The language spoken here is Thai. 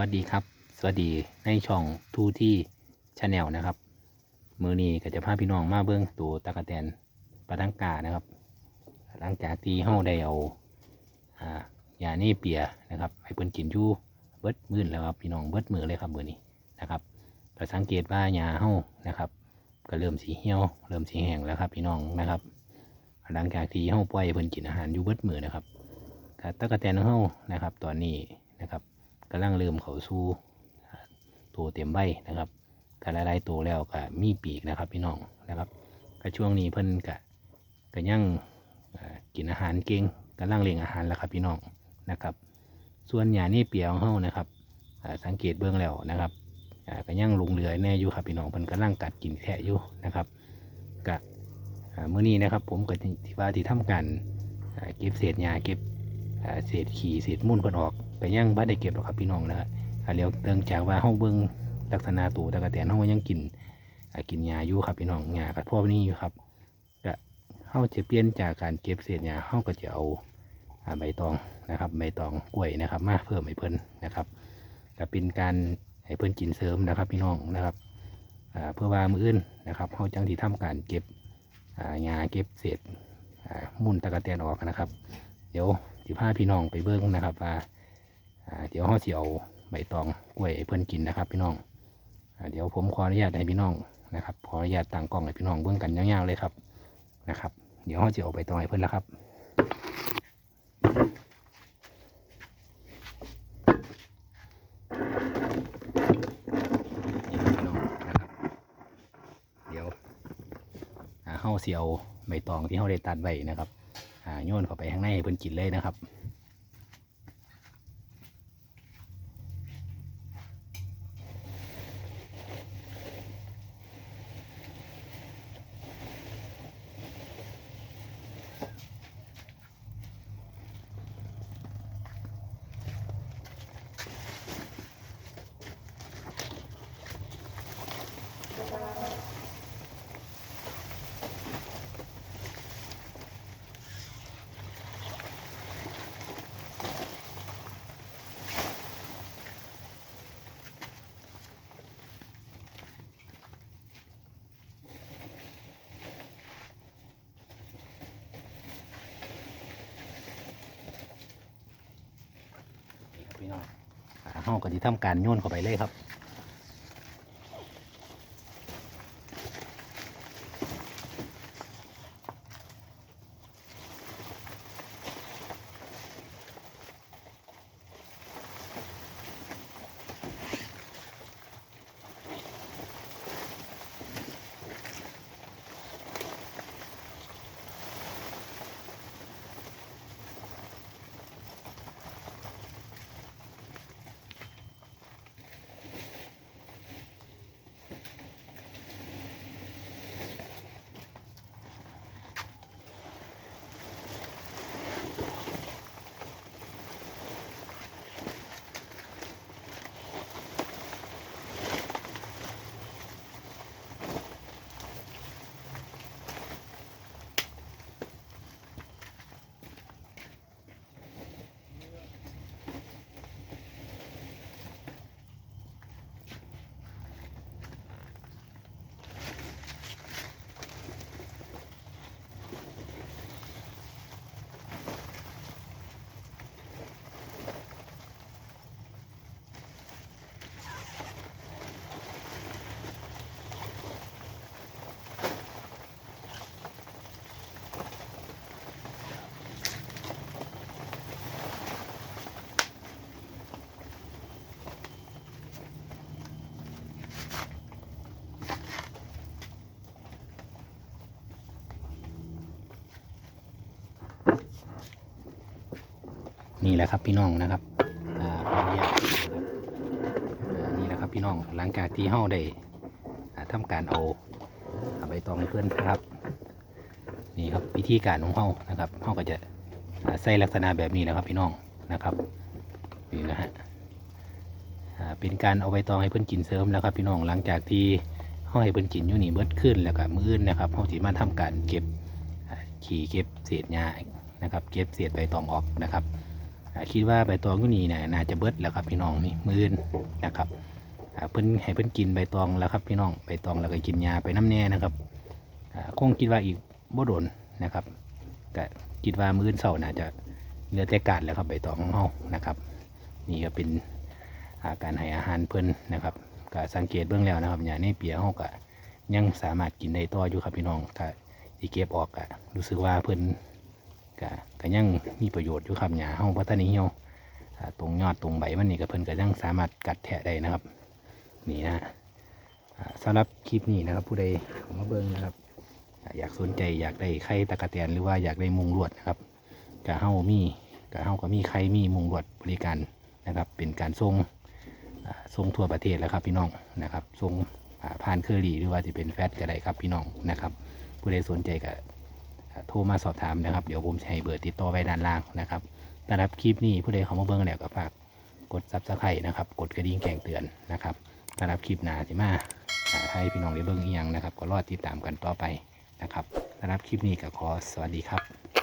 วัสดีครับ สวัสดีในช่องทูที่ชาแนลนะครับ มือนี้ก็จะพาพี่น้องมาเบิ้องตัวตะกะแตนปลาดังกานะครับหลังจากที่เฮาได้เอาอ่ายานี่เปียนะครับให้เพิ่นกินอยู่เบิดมื้อแล้วครับพี่น้องเบิดมือเลยครับมือนี้นะครับก็สังเกตว่ายาเฮานะครับ ก็เริ่มสีเหี่ยวเริ่มสีแห้งแล้วครับ พี่น้องนะครับ หลังจากที่เฮาปล่อยเพิ่นกินอาหารอยู่เบิดมือนะครับตะกะแตนเฮานะครับตอนนี้นะครับ กำลังเริ่มเขาสู่ตัวเต็มใบนะครับกหลายๆตัวแล้วก็มีปีกนะครับพี่น้องนะครับก็ช่วงนี้เพิ่นก็ก็ยังอ่ากินอาหารเก่งกำลังเลี้ยงอาหารแล้วครับพี่น้องนะครับ ส่วนหญ้านี่เปียของเฮานะครับสังเกตเบื้องแล้วนะครับก็ยังลงเหลือแน่อยู่ครับพี่น้องเพิ่นกำลังกัดกินแทะอยู่นะครับก็อ่ามื้อนี้นะครับผมก็ที่ว่าที่ทำการเก็บเศษหญ้าเก็บเศษขี่เศษมุ่นเพิ่นออก ก็ยังบ่ได้เก็บหรอกครับพี่น้องนะฮะอ่าแล้วเนื่องจากว่าเฮาเบิ่งลักษณะตัวตะกะแตนเฮายังกินอ่ากินหญ้าอยู่ครับพี่น้องหญ้ากับพ่อนี้อยู่ครับก็เฮาจะเปลี่ยนจากการเก็บเศษหญ้าเฮาก็จะเอาใบตองนะครับใบตองกล้วยนะครับ มาเพิ่มให้เพิ่นนะครับก็เป็นการให้เพิ่นกินเสริมนะครับ พี่น้องนะครับเพื่อว่ามื้ออื่นนะครับเฮาจังสิทำการเก็บอ่าเก็บเศษมุ่นตะกะแตนออกนะครับ เดี๋ยวสิพาพี่น้องไปเบิ้งนะครับว่า เดี๋ยวเขาสิเอาใบตองกล้วยเพื่อนกินนะครับ พี่น้องอเดี๋ยวผมขออนุญาตให้พี่น้องนะครับขออนุญาตตั้งกล้องให้พี่น้องเบิ้งกันยาวๆเลยครับนะครับ เดี๋ยวเขาจะเอาใบตองให้เพื่อนแล้วครับเดี๋ยวอ่าเสิเอาใบตองที่เขาได้ตัดไว้นะครับอ่าโยนเข้าไปข้างในให้เพิ่นกินเลยนะครับ นี่ครับพี่น้องเฮาก็จะทำการโยนเข้าไปเลยครับ นี่แหละครับพี่น้องนะครับอนุญาตนี่แหละครับพี่น้องหลังจากที่เฮาได้อ่าทำการเอาใบตองให้เพื่อนนะครับ นี่ครับวิธีการของเฮานะครับเฮาก็จะใส่ลักษณะแบบนี้แหละครับพี่น้องนะครับนี่นะฮะเป็นการเอาใบตองให้เพื่อนกินเสริมแล้วครับพี่น้องหลังจากที่เฮาให้เพื่อนกินอยู่นี่เบิดขึ้นแล้วก็มื้อนะครับเฮาสิมาทำการเก็บขี่เก็บเศษหญ้านะครับ เก็บเศษใบตองออกนะครับ คิดว่าใบตองก็นี่นี่ยน่าจะเบิดแล้วครับพี่น้องนี่มื่นนะครับเพิ่นให้เพิ่นกินใบตองแล้วครับพี่น้องใบตองแล้วก็กินยาไปน้ำแน่นะครับคงคิดว่าอีกบ่โดนนะครับก็คิดว่ามื้ออื่นเช้าน่าจะเหลือแต่กาดแล้วครับใบตองของเฮานะครับ นี่ก็เป็นอาการให้อาหารเพิ่นนะครับก็สังเกตเบื้องแล้วนะครับอย่าในเปียเฮาก็ยังสามารถกินได้ต่ออยู่ครับพี่น้องถ้าที่เก็บออกก็รู้สึกว่าเพิ่น ก็ก็ยังมีประโยชน์อยู่ครับหญ้าเฮาพัฒนาเหี่ยวอ่าตรงยอดตรงใบมันนี่ก็เพิ่นก็ยังสามารถกัดแทะได้นะครับ นี่นะสำหรับคลิปนี้นะครับ ผู้ใดมาเบิ่งนะครับ อยากสนใจอยากได้ไข่ตะกะแตนหรือว่าอยากได้มุงลวดนะครับก็เฮามีก็เฮาก็มีไข่มีมุงลวดบริการนะครับ เป็นการส่งส่งทั่วประเทศแล้วครับพี่น้องนะครับส่งผ่านเคอรี่หรือว่าจะเป็นแฟตก็ได้ครับพี่น้องนะครับ ผู้ใดสนใจก็ โทรมาสอบถามนะครับ เดี๋ยวผมใช้เบอร์ติดต่อไว้ด้านล่างนะครับสำหรับคลิปนี้ผู้ใดเข้ามาเบิ่งแล้วก็ฝากกดซับสไครต์นะครับ กดกระดิ่งแจ้งเตือนนะครับสำหรับคลิปหน้าที่มาอ่าให้พี่น้องได้เบิ่งอีกอย่างนะครับ ก็รอดติดตามกันต่อไปนะครับสำหรับคลิปนี้ก็ขอสวัสดีครับ